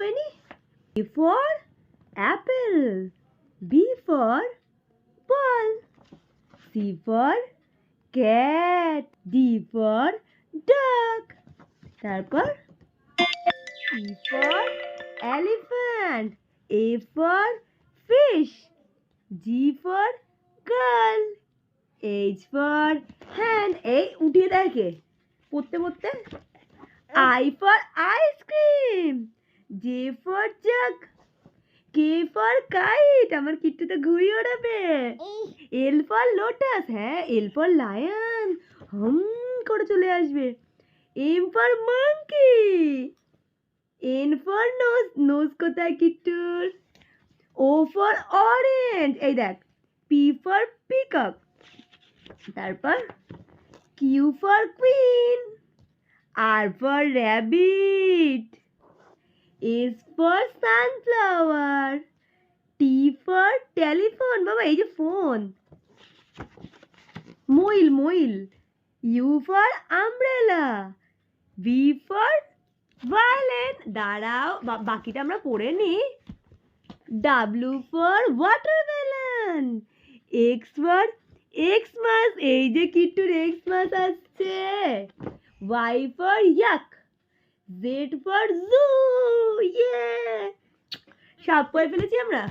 Any? A for apple. B for ball. C for cat. D for duck. তারপর E for elephant. A for fish. G for girl. H for hand. এই উঠিয়ে দেয় কে পড়তে পড়তে I for ice cream. J for jug. K for kite. আমার কিট্টু তো ঘুড়ি ওড়াবে। L for lotus হ্যাঁ এল ফর লায়ন হুম, করে চলে আসবে। M for monkey N for nose nose কোথায় কিট্টুর? ও ফর অরেঞ্জ এই দেখ পি ফর পিকক তারপর Q for queen R for rabbit S for sunflower T for telephone বাবা, এই যে ফোন মইল মইল. U for umbrella V for violet দাঁড়াও বাকিটা আমরা পড়ে নি। W for watermelon X for Xmas এই যে কিট্টুর এক্সমাস আসছে। Y for yak Z for zoo ইয়ে সাপ করে ফেলেছি আমরা?